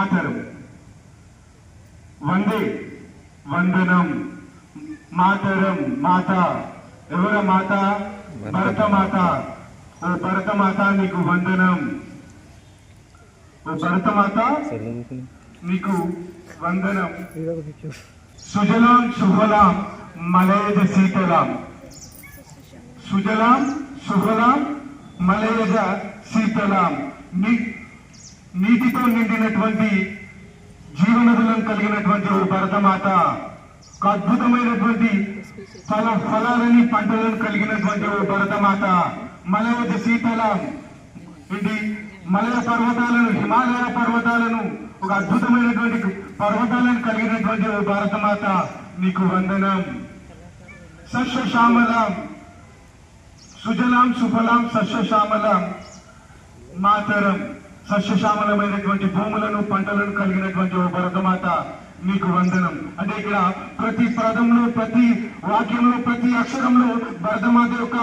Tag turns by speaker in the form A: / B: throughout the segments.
A: మాతరం. వందే వందనం. మాతరం మాత. ఎవర మాత? భరత మాత ఓ భరత మాత నీకు వందనం. ఓ భరత మాత నీకు వందనం. సుజలాం శుభలాం మలయజ శీతలాం. సుజలాం శుభలాం మలయజ శీతలాం. నీ నీటితో నిండినటువంటి జీవనదులను కలిగినటువంటి ఓ భరతమాత ఒక అద్భుతమైనటువంటి ఫల ఫలాలని పంటలను కలిగినటువంటి ఓ భరతమాత మలయజ శీతల ఇది మలయ పర్వతాలను హిమాలయ పర్వతాలను ఒక అద్భుతమైనటువంటి పర్వతాలను కలిగినటువంటి ఓ భారతమాత నీకు వందనం. సస్యశ్యామలాం సుజలాం సుఫలాం సస్యశ్యామలాం మాతరం. సస్యశ్యామలమైనటువంటి భూములను పంటలను కలిగినటువంటి ఓ భరతమాత మీకు వందనం. అంటే ఇక్కడ ప్రతి పదంలో ప్రతి వాక్యంలో ప్రతి అక్షరంలో భరతమాత యొక్క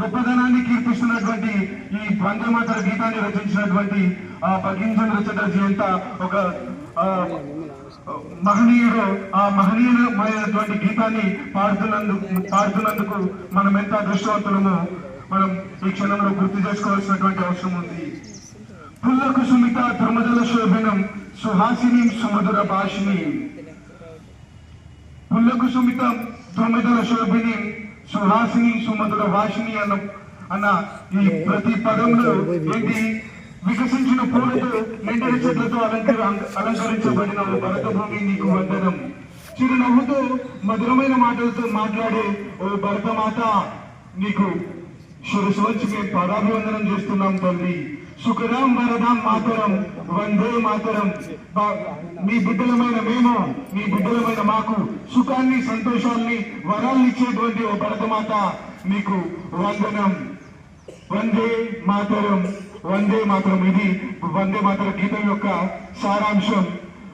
A: గొప్పదనాన్ని కీర్తిస్తున్నటువంటి ఈ వందమాతర గీతాన్ని రచించినటువంటి ఆ భగించంద్ర చటర్జీ అంతా ఒక ఆ, మహనీయుడు ఆ మహనీయమైనటువంటి గీతాన్ని పాడుతున్నందుకు పాడుతున్నందుకు మనం ఎంత అదృష్టవంతులమో మనం ఈ క్షణంలో గుర్తు చేసుకోవాల్సినటువంటి అవసరం ఉంది. పుల్లకు సుమిత ధర్మజల శోభనం సుహాసిని సుమధుర భాషిని. పుల్లకు సుమిత ధర్మజల శోభిని సుహాసిని సుమధుర భాషిని అన్న అన్న ఈ ప్రతి పదంలో ఏంటి? వికసించిన పూలతో నిండిన చెట్లతో అలంకర అలంకరించబడిన భరత భూమి నీకు వందనం. చిరునవ్వుతో మధురమైన మాటలతో మాట్లాడే ఓ భరతమాత నీకు శిరసు వచ్చి మేము పదాభివందనం చేస్తున్నాం తల్లి. సుఖరాం వరదాం మాతరం వందే మాతరం. మీ బిడ్డలమైన మేము మీ బిడ్డలమైన మాకు సుఖాన్ని సంతోషాన్ని వరాల్ని ఇచ్చేటువంటి ఓ భరతమాత మీకు వందనం. వందే మాతరం వందే మాతరం. ఇది వందే మాతరం గీతం యొక్క సారాంశం.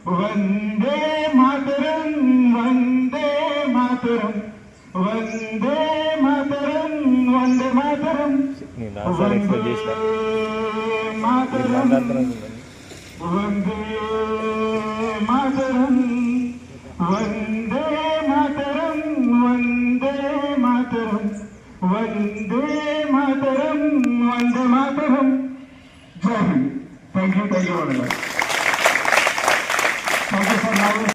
A: వందే మాతరం వందే మాతరం. వందే మాతరం వందే మాతరం. మాతరం వందే మాతరం వందే మాతరం వందే మాతరం వందే మాతరం వందే మాతరం జై Hind thank you thank you thank you for